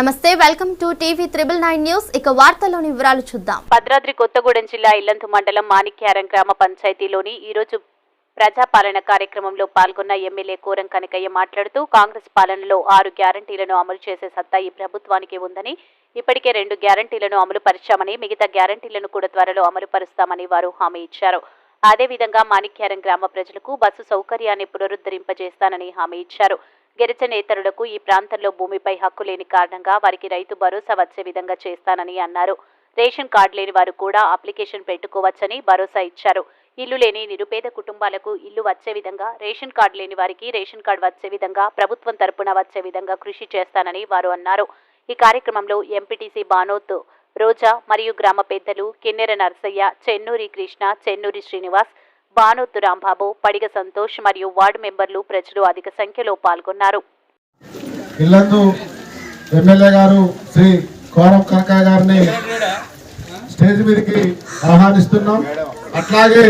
నమస్తే welcome to TV triple nine news. ఇక వార్తల్లోని వివరాలు చూద్దాం. భద్రాద్రి కొత్తగూడెం జిల్లా ఇల్లంతు మండలం మాణిక్యారం గ్రామ పంచాయతీలోని ఈరోజు ప్రజాపాలన కార్యక్రమంలో పాల్గొన్న ఎమ్మెల్యే కోరం కనకయ్య మాట్లాడుతూ కాంగ్రెస్ పాలనలో ఆరు గ్యారంటీలను అమలు చేసే సత్తా ఈ ప్రభుత్వానికి ఉందని ఇప్పటికే రెండు గ్యారంటీలను అమలు పరిచామని మిగతా గ్యారంటీలను కూడా త్వరలో అమలు పరుస్తామని వారు హామీ ఇచ్చారు. అదేవిధంగా మాణిక్యారం గ్రామ ప్రజలకు బస్సు సౌకర్యాన్ని పునరుద్ధరింపజేస్తానని హామీ ఇచ్చారు. గిరిజనేతరులకు ఈ ప్రాంతంలో భూమిపై హక్కు లేని కారణంగా వారికి రైతు భరోసా వచ్చే విధంగా చేస్తానని అన్నారు. రేషన్ కార్డు లేని వారు కూడా అప్లికేషన్ పెట్టుకోవచ్చని భరోసా ఇచ్చారు. ఇల్లు లేని నిరుపేద కుటుంబాలకు ఇల్లు వచ్చే విధంగా రేషన్ కార్డు లేని వారికి రేషన్ కార్డు వచ్చే విధంగా ప్రభుత్వం తరపున వచ్చే విధంగా కృషి చేస్తానని వారు అన్నారు. ఈ కార్యక్రమంలో ఎంపీటీసీ బానోత్ రోజా మరియు గ్రామ పెద్దలు కిన్నెర నర్సయ్య చెన్నూరి కృష్ణ చెన్నూరి శ్రీనివాస్ బానోతు రాంబాబు పడిగ సంతోష్ మరియు వార్డు మెంబర్లు ప్రజలు అధిక సంఖ్యలో పాల్గొన్నారు. ఇల్లందు ఎమ్మెల్యే గారు శ్రీ కోరం కనకాయ గారిని స్టేజ్ మీదకి ఆహ్వానిస్తున్నాం. అట్లాగే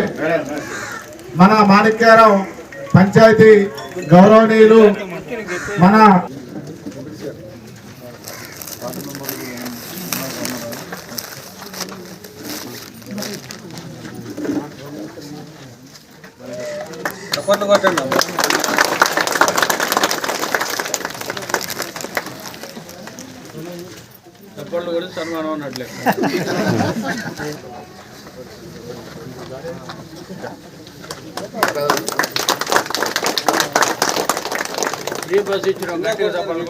మన మాణిక్యారం పంచాయతీ గౌరవనీయులు మన చప్పట్లు కొట్టండి చప్పట్లు కొట్టి సన్మానం అన్నట్లే.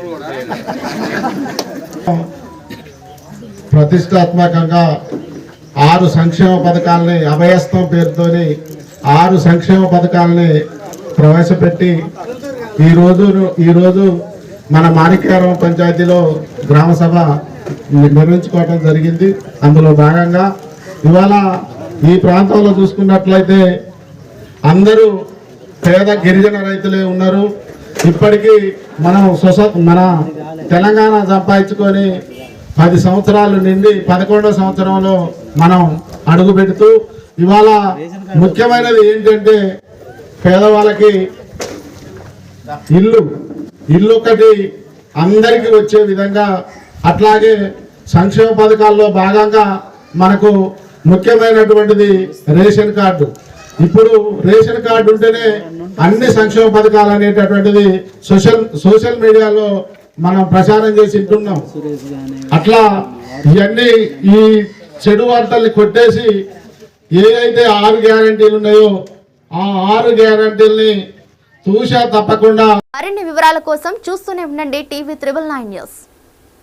కూడా ప్రతిష్టాత్మకంగా ఆరు సంక్షేమ పథకాలని అభయస్థం పేరుతోని ఆరు సంక్షేమ పథకాలని ప్రవేశపెట్టి ఈరోజు ఈరోజు మన మాణిక్యారం పంచాయతీలో గ్రామ సభ జరిగింది. అందులో భాగంగా ఇవాళ ఈ ప్రాంతంలో చూసుకున్నట్లయితే అందరూ పేద గిరిజన రైతులే ఉన్నారు. ఇప్పటికీ మనం సొస మన తెలంగాణ సంపాదించుకొని పది సంవత్సరాలు నిండి పదకొండో సంవత్సరంలో మనం అడుగు పెడుతూ ఇవాళ ముఖ్యమైనది ఏంటంటే పేదవాళ్ళకి ఇల్లు ఇల్లు ఒకటి అందరికీ వచ్చే విధంగా అట్లాగే సంక్షేమ పథకాల్లో భాగంగా మనకు ముఖ్యమైనటువంటిది రేషన్ కార్డు. ఇప్పుడు రేషన్ కార్డు ఉంటేనే అన్ని సంక్షేమ పథకాలు అనేటటువంటిది సోషల్ సోషల్ మీడియాలో మనం ప్రచారం చేసి వింటున్నాం అట్లా ఇవన్నీ ఈ చెడు వార్తల్ని కొట్టేసి ఏదైతే ఆరు గ్యారంటీలు ఉన్నాయో ఆ ఆరు గ్యారంటీల్ని చూసా తప్పకుండా. మరిన్ని వివరాల కోసం చూస్తూనే ఉండండి టీవీ త్రిబుల్ నైన్ న్యూస్.